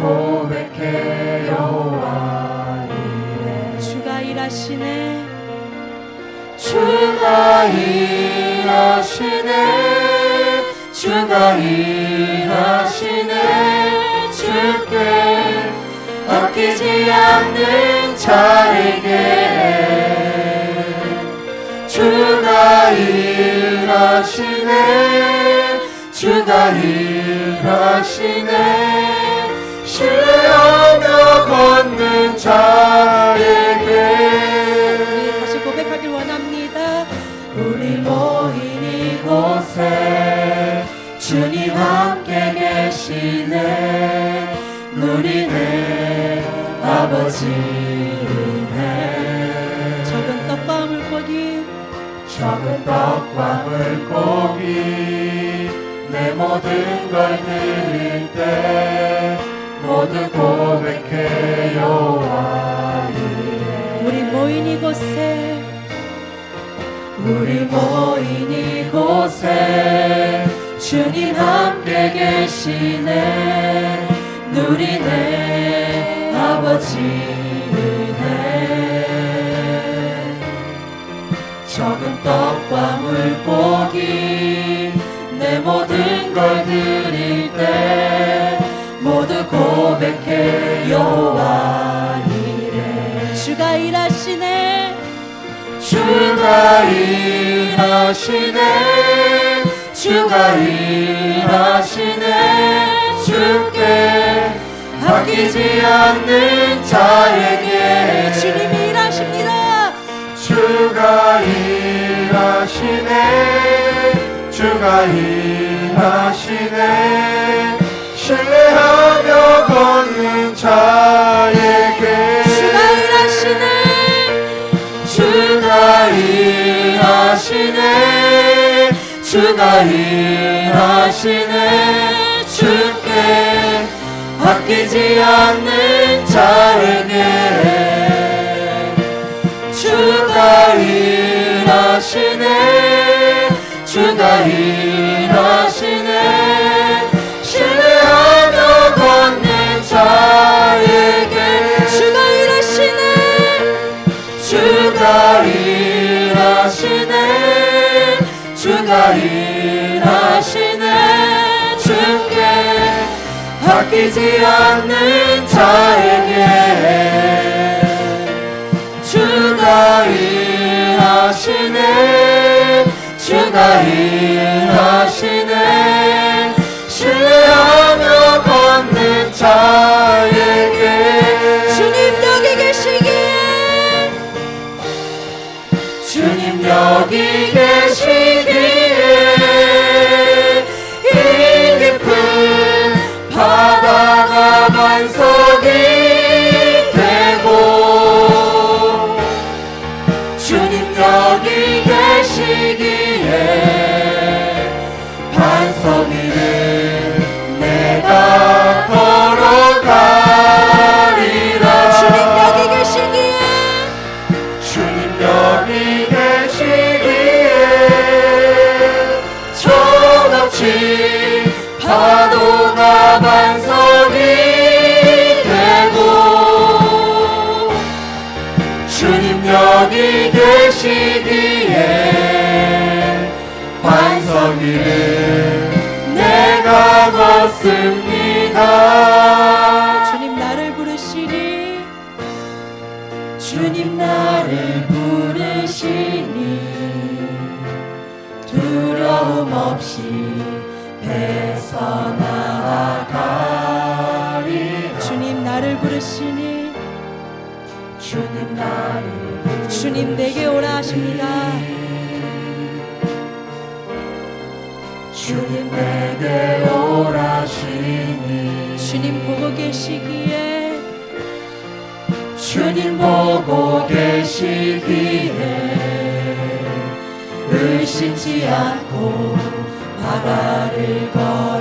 고백해 여호와 이래 주가 일하시네. 주가 일하시네. 주가 일하시네. 주께 아끼지 않는 자에게 주가 일하시네. 주가 일하시네 신뢰하며 걷는 자에게. 우리 다시 고백하길 원합니다. 우리 모인 이곳에 주님 함께 계시네. 누리네 아버지네. 적은 떡과 물고기 적은 떡과 물고기 내 모든 걸 드릴 때 모두 고백해 여호와 우리 모인 이곳에 우리 모인 이곳에 주님 함께 계시네. 누리네 아버지 은혜 적은 떡과 물고기 내 모든 걸 드릴 때 고백해 여호와 이래. 주가 일하시네. 주가 일하시네. 주가 일하시네. 주께 아끼지 않는 자에게 주님이 일하십니다. 주가 일하시네. 주가 일하시네. 신뢰하 며 걷는 자에게 주가 일하시네. 주가 일하시네. 주가 일하시네. 주께 아끼지 않는 자에게 주가 일하시네. 주가 일 주가 일하시네. 주께 아끼지 않는 자에게 주가 일하시네. 주가 일하시네. 신뢰하며 걷는 자 계시기에 반석 위를 내가 걷습니다. 주님 나를 부르시니 주님 나를 부르시니 두려움 없이 배서 나아가리 주님 나를 부르시니 주님 나를 주님 내게 오라 하십니다. 주님 내게 오라 하시니. 주님 보고 계시기에. 주님 보고 계시기에. 의심치 않고 바다를 걸어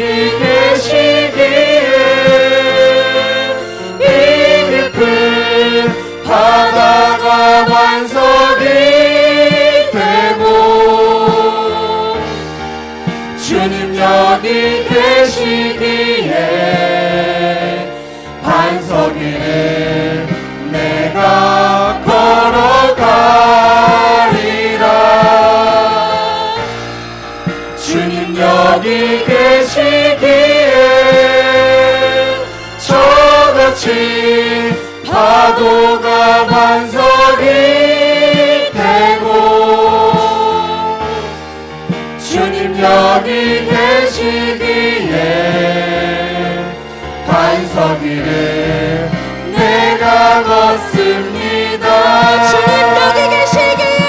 여기 계시기에 이 깊은 바다가 반석이 되고 주님 여기 같이 파도가 반석이 되고 주님 여기 계시기에 반석 위를 내가 걷습니다. 주님 여기 계시기에.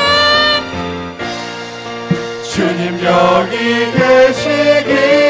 주님 여기 계시기에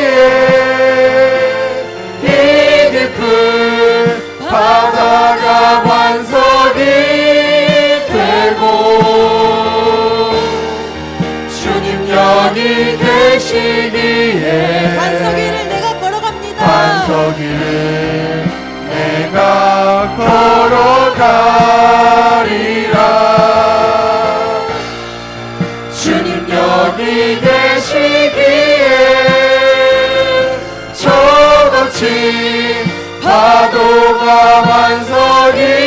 여기 계시기에 저같이 파도가 반석이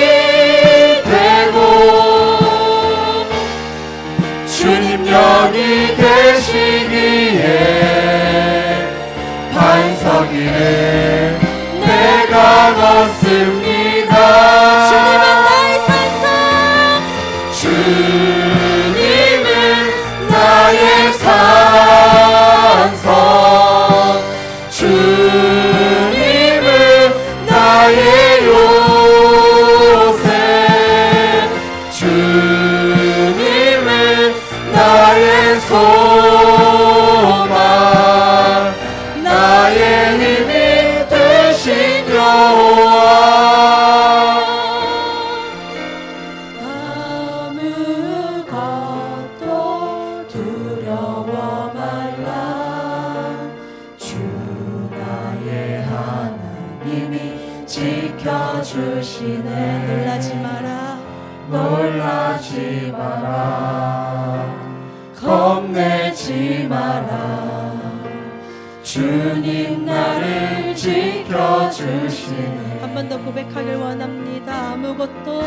주님 나를 지켜주시네. 한 번 더 고백하길 원합니다. 아무것도.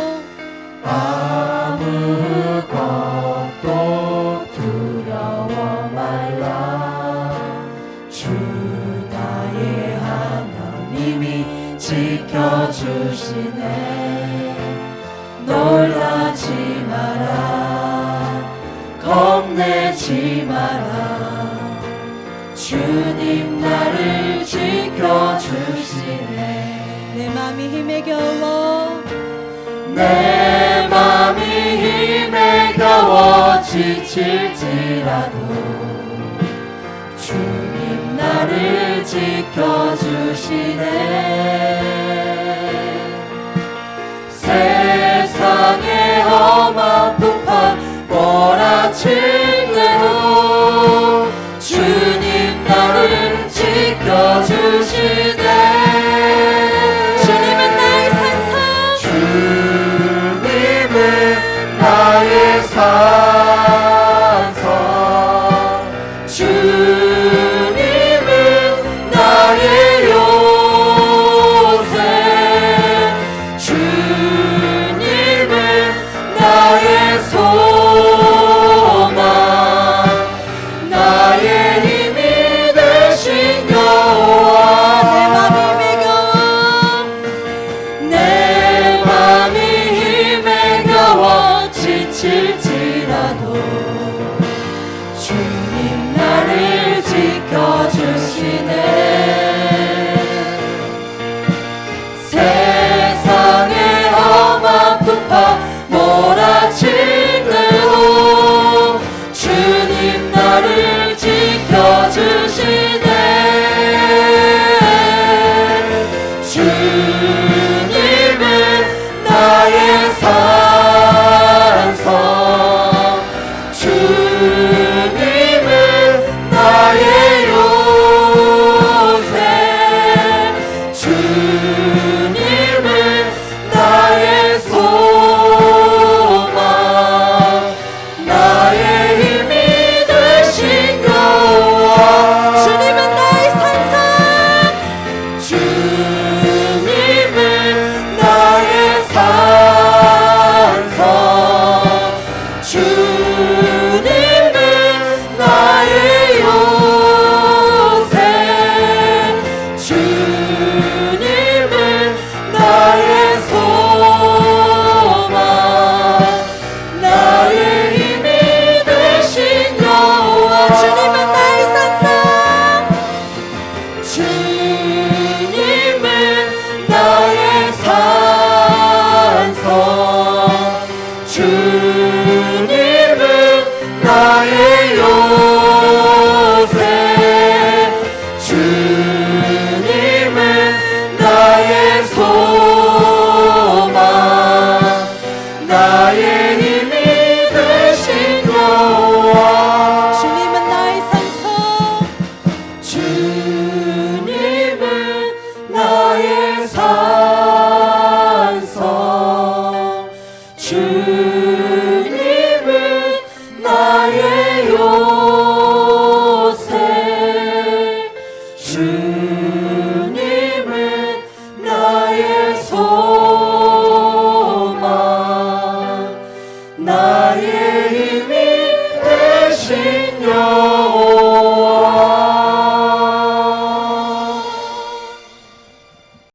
아무것도 두려워 말라. 주 나의 하나님이 지켜주시네. 놀라지 마라. 겁내지 마라 주님 나를 지켜주시네. 내 맘이 힘에 겨워. 내 맘이 힘에 겨워 지칠지라도. 주님 나를 지켜주시네. 세상의 험한 풍파 몰아칠